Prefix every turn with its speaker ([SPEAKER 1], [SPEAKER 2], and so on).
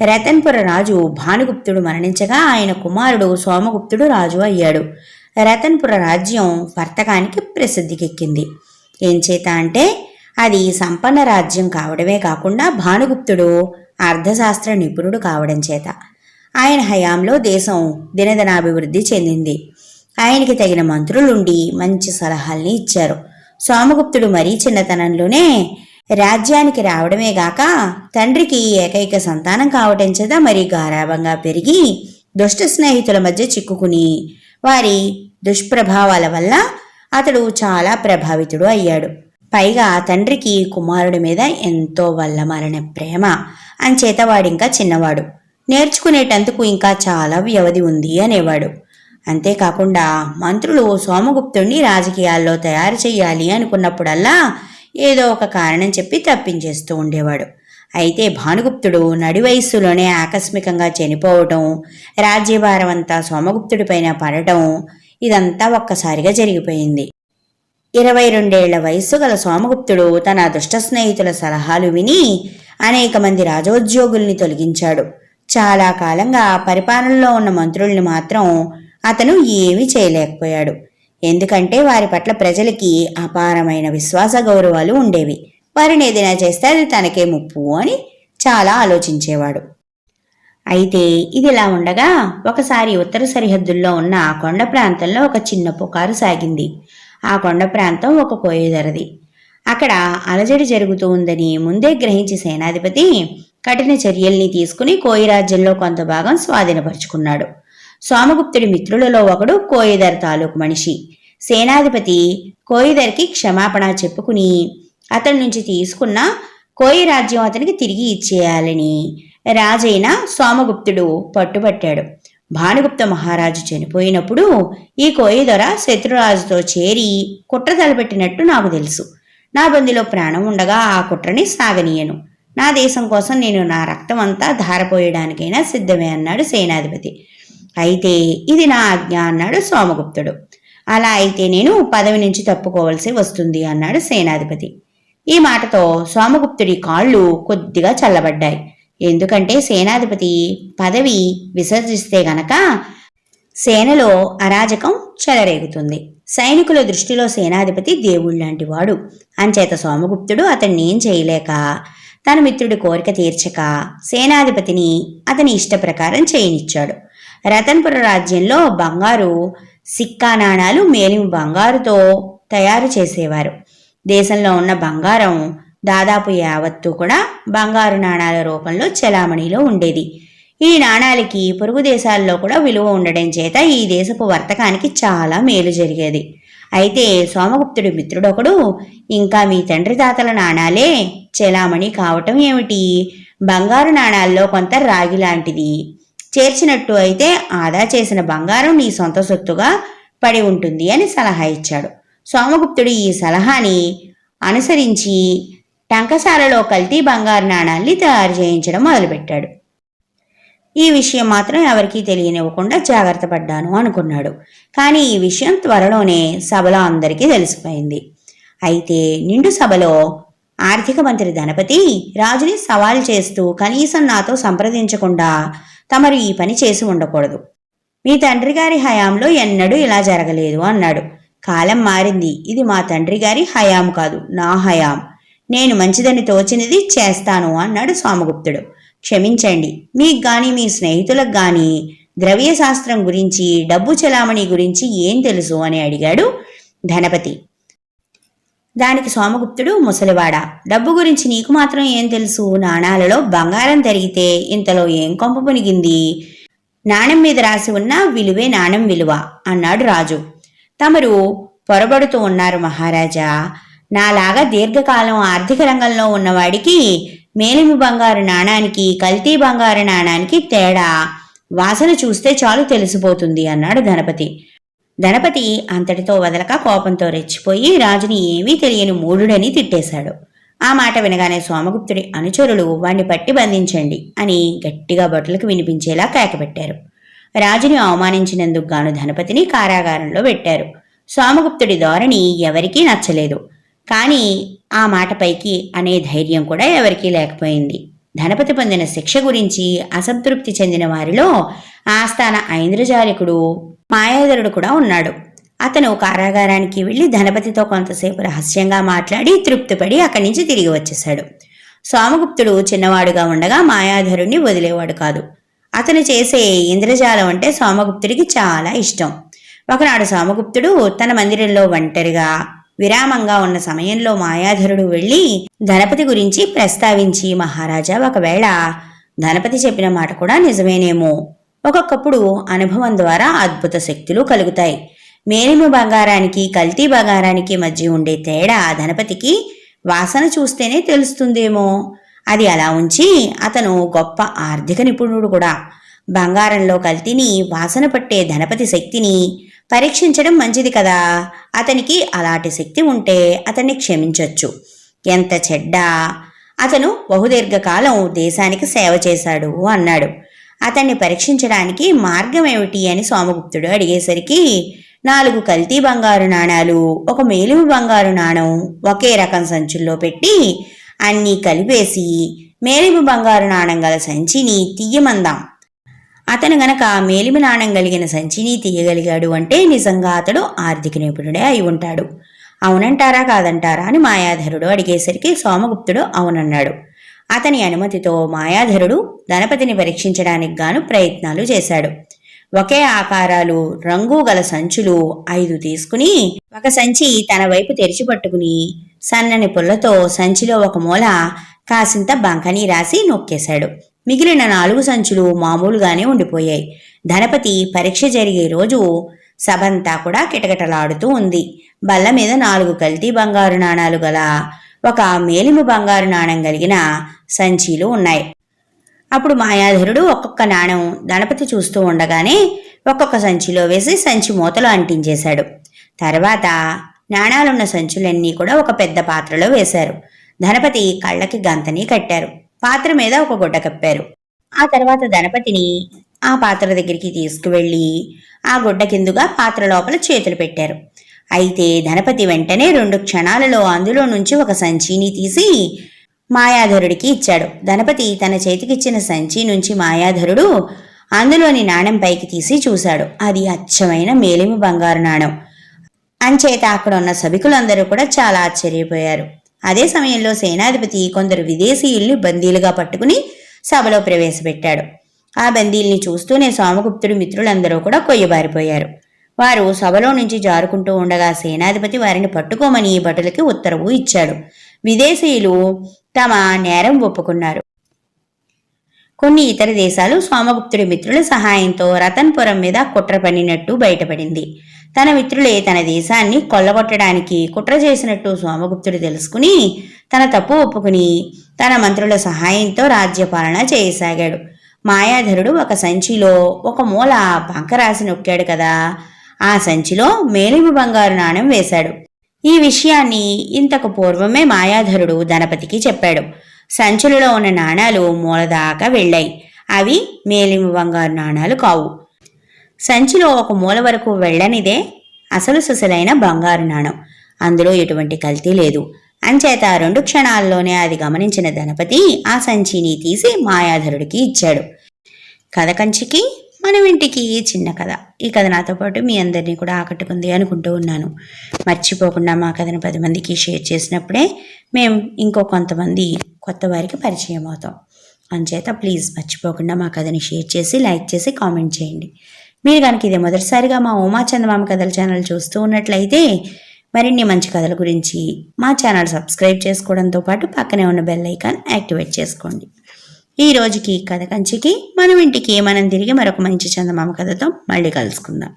[SPEAKER 1] రతన్పుర రాజు భానుగుప్తుడు మరణించగా ఆయన కుమారుడు సోమగుప్తుడు రాజు అయ్యాడు. రతన్పుర రాజ్యం వర్తకానికి ప్రసిద్ధికెక్కింది. ఏం చేత అంటే అది సంపన్న రాజ్యం కావడమే కాకుండా భానుగుప్తుడు అర్థశాస్త్ర నిపుణుడు కావడం చేత. ఆయన హయాంలో దేశం దినదినాభివృద్ధి చెందింది. ఆయనకి తగిన మంత్రులుండి మంచి సలహాల్ని ఇచ్చారు. సోమగుప్తుడు మరీ చిన్నతనంలోనే రాజ్యానికి రావడమే గాక తండ్రికి ఏకైక సంతానం కావటం చేత మరీ గారాభంగా పెరిగి దుష్ట స్నేహితుల మధ్య చిక్కుకుని వారి దుష్ప్రభావాల వల్ల అతడు చాలా ప్రభావితుడు అయ్యాడు. పైగా తండ్రికి కుమారుడి మీద ఎంతో వల్లమాలిన ప్రేమ. అంచేత వాడింకా చిన్నవాడు. నేర్చుకునేటందుకు ఇంకా చాలా వ్యవధి ఉంది అనేవాడు. అంతేకాకుండా మంత్రులు సోమగుప్తుణ్ణి రాజకీయాల్లో తయారు చేయాలి అనుకున్నప్పుడల్లా ఏదో ఒక కారణం చెప్పి తప్పించేస్తూ ఉండేవాడు. అయితే భానుగుప్తుడు నడి వయస్సులోనే ఆకస్మికంగా చనిపోవటం రాజ్యభారం అంతా సోమగుప్తుడిపైన పడటం ఇదంతా ఒక్కసారిగా జరిగిపోయింది. ఇరవై రెండేళ్ళ వయస్సు గల సోమగుప్తుడు తన దుష్ట స్నేహితుల సలహాలు విని అనేక మంది రాజోద్యోగుల్ని తొలగించాడు. చాలా కాలంగా పరిపాలనలో ఉన్న మంత్రుల్ని మాత్రం అతను ఏమీ చేయలేకపోయాడు. ఎందుకంటే వారి పట్ల ప్రజలకి అపారమైన విశ్వాస గౌరవాలు ఉండేవి. వారిని ఏదైనా చేస్తే అది తనకే ముప్పు అని చాలా ఆలోచించేవాడు. అయితే ఇదిలా ఉండగా ఒకసారి ఉత్తర సరిహద్దుల్లో ఉన్న ఆ కొండ ప్రాంతంలో ఒక చిన్న పుకారు సాగింది. ఆ కొండ ప్రాంతం ఒక కోయదరది అక్కడ అలజడి జరుగుతూ ఉందని ముందే గ్రహించి సేనాధిపతి కఠిన చర్యల్ని తీసుకుని కోయి రాజ్యంలో కొంత భాగం స్వాధీనపరుచుకున్నాడు. సోమగుప్తుడి మిత్రులలో ఒకడు కోయిదర్ తాలూకు మనిషి. సేనాధిపతి కోయిదర్కి క్షమాపణ చెప్పుకుని అతని నుంచి తీసుకున్న కోయి రాజ్యం అతనికి తిరిగి ఇచ్చేయాలని రాజైన సోమగుప్తుడు పట్టుబట్టాడు. భానుగుప్త మహారాజు చనిపోయినప్పుడు ఈ కోయి దొర శత్రురాజుతో చేరి కుట్ర తలపెట్టినట్టు నాకు తెలుసు. నా బందిలో ప్రాణం ఉండగా ఆ కుట్రని సాగనీయను. నా దేశం కోసం నేను నా రక్తం అంతా ధారపోయడానికైనా సిద్ధమే అన్నాడు సేనాధిపతి. అయితే ఇది నా ఆజ్ఞ అన్నాడు సోమగుప్తుడు. అలా అయితే నేను పదవి నుంచి తప్పుకోవలసి వస్తుంది అన్నాడు సేనాధిపతి. ఈ మాటతో సోమగుప్తుడి కాళ్ళు కొద్దిగా చల్లబడ్డాయి. ఎందుకంటే సేనాధిపతి పదవి విసర్జిస్తే గనక సేనలో అరాజకం చెలరేగుతుంది. సైనికుల దృష్టిలో సేనాధిపతి దేవుళ్ళాంటి వాడు. అంచేత సోమగుప్తుడు అతన్ని ఏం చేయలేక తన మిత్రుడి కోరిక తీర్చక సేనాధిపతిని అతని ఇష్ట ప్రకారం చేయనిచ్చాడు. రతన్పుర రాజ్యంలో బంగారు సిక్కా నాణాలు మేలిమి బంగారుతో తయారు చేసేవారు. దేశంలో ఉన్న బంగారం దాదాపు యావత్తు కూడా బంగారు నాణాల రూపంలో చెలామణిలో ఉండేది. ఈ నాణాలకి పొరుగు దేశాల్లో కూడా విలువ ఉండడం చేత ఈ దేశపు వర్తకానికి చాలా మేలు జరిగేది. అయితే సోమగుప్తుడి మిత్రుడొకడు ఇంకా మీ తండ్రి తాతల నాణాలే చెలామణి కావటం ఏమిటి? బంగారు నాణాల్లో కొంత రాగి లాంటిది. చేర్చినట్టు అయితే ఆదా చేసిన బంగారం నీ సొంత సొత్తుగా పడి ఉంటుంది అని సలహా ఇచ్చాడు. సోమగుప్తుడు ఈ సలహాని అనుసరించి టంకశాలలో కల్తీ బంగారు నాణాల్ని తయారు చేయించడం మొదలుపెట్టాడు. ఈ విషయం మాత్రం ఎవరికీ తెలియనివ్వకుండా జాగ్రత్త పడ్డాను అనుకున్నాడు. కానీ ఈ విషయం త్వరలోనే సభలో అందరికీ తెలిసిపోయింది. అయితే నిండు సభలో ఆర్థిక మంత్రి ధనపతి రాజుని సవాల్ చేస్తూ కనీసం నాతో సంప్రదించకుండా తమరు ఈ పని చేసి ఉండకూడదు. మీ తండ్రి గారి హయాంలో ఎన్నడూ ఇలా జరగలేదు అన్నాడు. కాలం మారింది. ఇది మా తండ్రి గారి హయాం కాదు నా హయాం. నేను మంచిదని తోచినది చేస్తాను అన్నాడు సోమగుప్తుడు క్షమించండి. మీకు గాని మీ స్నేహితులకు గాని ద్రవ్య శాస్త్రం గురించి డబ్బు చెలామణి గురించి ఏం తెలుసు అని అడిగాడు ధనపతి. దానికి సోమగుప్తుడు ముసలివాడ. డబ్బు గురించి నీకు మాత్రం ఏం తెలుసు? నాణాలలో బంగారం తరిగితే ఇంతలో ఏం కొంప పునిగింది నాణెం మీద రాసి ఉన్న విలువే నాణెం విలువ అన్నాడు రాజు. తమరు పొరబడుతూ ఉన్నారు మహారాజా. నాలాగా దీర్ఘకాలం ఆర్థిక రంగంలో ఉన్నవాడికి మేలిమి బంగారు నాణానికి కల్తీ బంగారు నాణానికి తేడా. వాసన చూస్తే చాలు తెలిసిపోతుంది అన్నాడు ధనపతి. ధనపతి అంతటితో వదలక కోపంతో రెచ్చిపోయి రాజుని ఏమీ తెలియని మూఢుడని తిట్టేశాడు. ఆ మాట వినగానే సోమగుప్తుడి అనుచరులు వాణ్ణి పట్టి బంధించండి అని గట్టిగా భటులకు వినిపించేలా కేకపెట్టారు. రాజుని అవమానించినందుకు గాను ధనపతిని కారాగారంలో పెట్టారు. సోమగుప్తుడి ధోరణి ఎవరికీ నచ్చలేదు. కానీ ఆ మాటపైకి అనే ధైర్యం కూడా ఎవరికీ లేకపోయింది. ధనపతి పొందిన శిక్ష గురించి అసంతృప్తి చెందిన వారిలో ఆస్థాన ఐంద్రజాలికుడు మాయాధరుడు కూడా ఉన్నాడు. అతను కారాగారానికి వెళ్ళి ధనపతితో కొంతసేపు రహస్యంగా మాట్లాడి తృప్తిపడి అక్కడి నుంచి తిరిగి వచ్చేశాడు. సోమగుప్తుడు చిన్నవాడుగా ఉండగా మాయాధరుణ్ణి వదిలేవాడు కాదు. అతను చేసే ఇంద్రజాలం అంటే సోమగుప్తుడికి చాలా ఇష్టం. ఒకనాడు సోమగుప్తుడు తన మందిరంలో ఒంటరిగా విరామంగా ఉన్న సమయంలో మాయాధరుడు వెళ్ళి ధనపతి గురించి ప్రస్తావించి మహారాజా ఒకవేళ ధనపతి చెప్పిన మాట కూడా నిజమేనేమో. ఒక్కొక్కప్పుడు అనుభవం ద్వారా అద్భుత శక్తులు కలుగుతాయి. మేలిమి బంగారానికి కల్తీ బంగారానికి మధ్య ఉండే తేడా ధనపతికి వాసన చూస్తేనే తెలుస్తుందేమో. అది అలా ఉంచి అతను గొప్ప ఆర్థిక నిపుణుడు కూడా. బంగారంలో కల్తీని వాసన పట్టే ధనపతి శక్తిని పరీక్షించడం మంచిది కదా. అతనికి అలాంటి శక్తి ఉంటే అతన్ని క్షమించొచ్చు. ఎంత చెడ్డ! అతను బహుదీర్ఘకాలం దేశానికి సేవ చేశాడు అన్నాడు. అతన్ని పరీక్షించడానికి మార్గం ఏమిటి అని సోమగుప్తుడు అడిగేసరికి నాలుగు కల్తీ బంగారు నాణాలు ఒక మేలుమి బంగారు నాణం ఒకే రకం సంచుల్లో పెట్టి అన్నీ కలిపేసి మేలిమి బంగారు నాణం గల సంచిని తీయమందాం. అతను గనక మేలిమి నాణం కలిగిన సంచిని తీయగలిగాడు అంటే నిజంగా అతడు ఆర్థిక నిపుణుడే అయి ఉంటాడు. అవునంటారా కాదంటారా అని మాయాధరుడు అడిగేసరికి సోమగుప్తుడు అవునన్నాడు. అతని అనుమతితో మాయాధరుడు ధనపతిని పరీక్షించడానికి గాను ప్రయత్నాలు చేశాడు. ఒకే ఆకారాలు రంగు గల సంచులు ఐదు తీసుకుని ఒక సంచి తన వైపు తెరిచి పట్టుకుని సన్నని పుల్లతో సంచిలో ఒక మూల కాసింత బంకని రాసి నొక్కేశాడు. మిగిలిన నాలుగు సంచులు మామూలుగానే ఉండిపోయాయి. ధనపతి పరీక్ష జరిగే రోజు సభంతా కూడా కిటకిటలాడుతూ ఉంది. బల్ల మీద నాలుగు కల్తీ బంగారు నాణాలు గల ఒక మేలిమి బంగారు నాణం కలిగిన సంచీలు ఉన్నాయి. అప్పుడు మాయాధరుడు ఒక్కొక్క నాణం దళపతి చూస్తూ ఉండగానే ఒక్కొక్క సంచిలో వేసి సంచి మూతలు అంటించేశాడు. తర్వాత నాణాలున్న సంచులన్నీ కూడా ఒక పెద్ద పాత్రలో వేశారు. ధనపతి కళ్ళకి గంతని కట్టారు. పాత్ర మీద ఒక గుడ్డ కప్పారు. ఆ తర్వాత ధనపతిని ఆ పాత్ర దగ్గరికి తీసుకువెళ్ళి ఆ గుడ్డ కిందుగా పాత్ర లోపల చేతులు పెట్టారు. అయితే ధనపతి వెంటనే రెండు క్షణాలలో అందులో నుంచి ఒక సంచిని తీసి మాయాధరుడికి ఇచ్చాడు. ధనపతి తన చేతికిచ్చిన సంచి నుంచి మాయాధరుడు అందులోని నాణెం పైకి తీసి చూశాడు. అది అచ్చమైన మేలిమి బంగారు నాణం. అంచేత అక్కడ ఉన్న సభికులందరూ కూడా చాలా ఆశ్చర్యపోయారు. అదే సమయంలో సేనాధిపతి కొందరు విదేశీయుల్ని బందీలుగా పట్టుకుని సభలో ప్రవేశపెట్టాడు. ఆ బందీల్ని చూస్తూనే సోమగుప్తుడి మిత్రులందరూ కూడా కొయ్యబారిపోయారు. వారు సభలో నుంచి జారుకుంటూ ఉండగా సేనాధిపతి వారిని పట్టుకోమని భటులకి ఉత్తర్వు ఇచ్చాడు. విదేశీయులు తమ నేరం ఒప్పుకున్నారు. కొన్ని ఇతర దేశాలు సోమగుప్తుడి మిత్రుల సహాయంతో రతన్పురం మీద కుట్ర పన్నినట్టు బయటపడింది. తన మిత్రులే తన దేశాన్ని కొల్లగొట్టడానికి కుట్ర చేసినట్టు సోమగుప్తుడు తెలుసుకుని తన తప్పు ఒప్పుకుని తన మంత్రుల సహాయంతో రాజ్యపాలన చేయసాగాడు. మాయాధరుడు ఒక సంచిలో ఒక మూల బంక రాసి నొక్కాడు కదా ఆ సంచిలో మేలిమి బంగారు నాణెం వేశాడు. ఈ విషయాన్ని ఇంతకు పూర్వమే మాయాధరుడు ధనపతికి చెప్పాడు. సంచులలో ఉన్న నాణాలు మూలదాకా వెళ్ళాయి. అవి మేలిమి బంగారు నాణాలు కావు. సంచిలో ఒక మూల వరకు వెళ్ళనిదే అసలు సుసలైన బంగారు నాణం. అందులో ఎటువంటి కల్తీ లేదు. అంచేత రెండు క్షణాల్లోనే అది గమనించిన ధనపతి ఆ సంచిని తీసి మాయాధరుడికి ఇచ్చాడు. కథ కంచికి మనం ఇంటికి చిన్న కథ. ఈ కథ నాతో పాటు మీ అందరినీ కూడా ఆకట్టుకుంది అనుకుంటూ ఉన్నాను. మర్చిపోకుండా మా కథను పది మందికి షేర్ చేసినప్పుడే మేము ఇంకో కొంతమంది కొత్త వారికి పరిచయం అవుతాం. అంచేత ప్లీజ్ మర్చిపోకుండా మా కథని షేర్ చేసి లైక్ చేసి కామెంట్ చేయండి. మీరు కనుక ఇదే మొదటిసారిగా మా ఉమా చందమామ కథల ఛానల్ చూస్తూ ఉన్నట్లయితే మరిన్ని మంచి కథల గురించి మా ఛానల్ సబ్స్క్రైబ్ చేసుకోవడంతో పాటు పక్కనే ఉన్న బెల్ ఐకాన్ యాక్టివేట్ చేసుకోండి. ఈ రోజుకి కథ కంచికి మనం ఇంటికి మనం తిరిగి మరొక మంచి చందమామ కథతో మళ్ళీ కలుసుకుందాం.